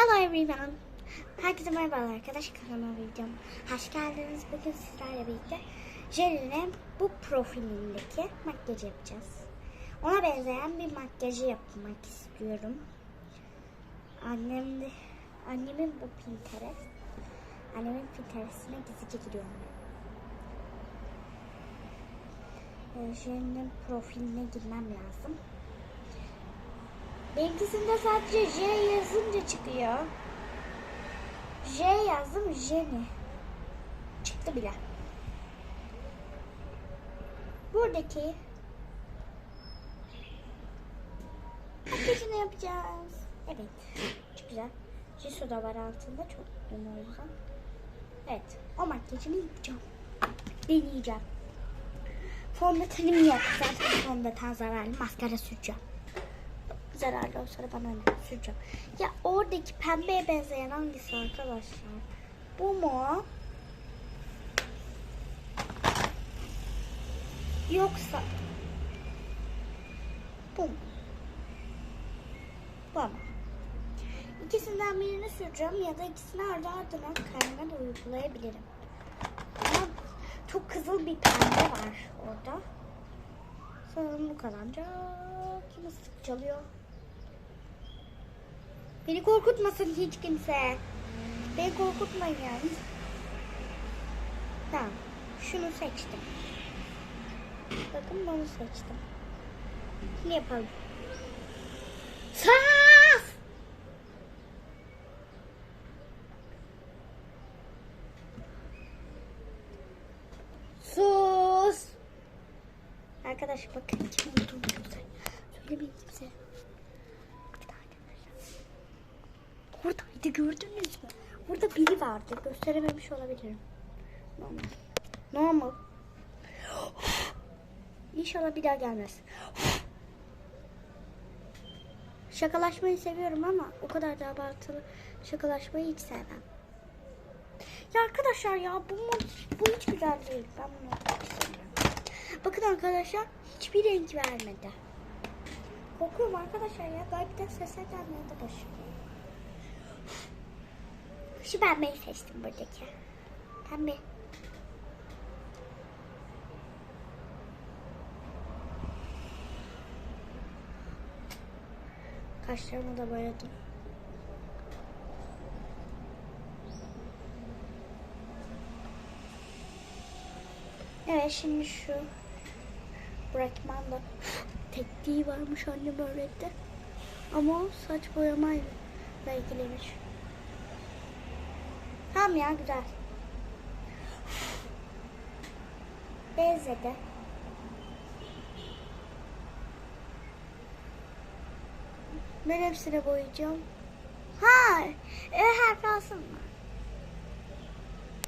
Hello everyone. Herkese merhabalar arkadaşlar kanalıma videom. Hoş geldiniz. Bugün sizlerle birlikte Jerry'nin bu profilindeki makyajı yapacağız. Ona benzeyen bir makyajı yapmak istiyorum. Annem de, annemin bu Pinterest. Annemin Pinterest'ine gizlice giriyorum. Ee, Jerry'nin profiline girmem lazım. Benimkisinde sadece J yazınca çıkıyor. J yazdım Jenny. Çıktı bile. Buradaki makyajını yapacağız. Evet. Çok güzel. Jisoo da var altında. Çok mutluyum. Evet. O makyajını yapacağım. Deneyeceğim. Fondötenim yok. Zaten fondöten zararlı. Maskara süreceğim zararlı olsa da bana ne süreceğim. Ya oradaki pembeye benzeyen hangisi arkadaşlar? Bu mu? Yoksa bu mu? Bu mu? İkisinden birini süreceğim ya da ikisini ardı ardına kendime de uygulayabilirim. Ama çok kızıl bir pembe var orada. Sanırım bu kadarca kim ıslık çalıyor? Beni korkutmasın hiç kimse. Beni korkutmayın yani. Tamam. Şunu seçtim. Bakın bunu seçtim. Ne yapalım? Saf! Sus! Arkadaş bakın kim olduğunu göster. Söylemeyin kimse. Bakın arkadaşlar. Oradaydı gördünüz mü? Burada biri vardı. Gösterememiş olabilirim. Normal. Normal. İnşallah bir daha gelmez. Şakalaşmayı seviyorum ama o kadar da abartılı şakalaşmayı hiç sevmem. Ya arkadaşlar ya bu bu hiç güzel değil. Ben bunu. Bakın arkadaşlar hiçbir renk vermedi. Korkuyorum arkadaşlar ya. Gayipten sesler gelmeye de başlıyor. Şu pembeyi seçtim buradaki. Pembe. Kaşlarımı da boyadım. Evet şimdi şu bırakmam da tekniği varmış annem öğretti. Ama saç boyamayla ilgiliymiş. Tamam ya güzel. Benzedi. Ben hepsini boyayacağım. Ha, e, her kalsın mı?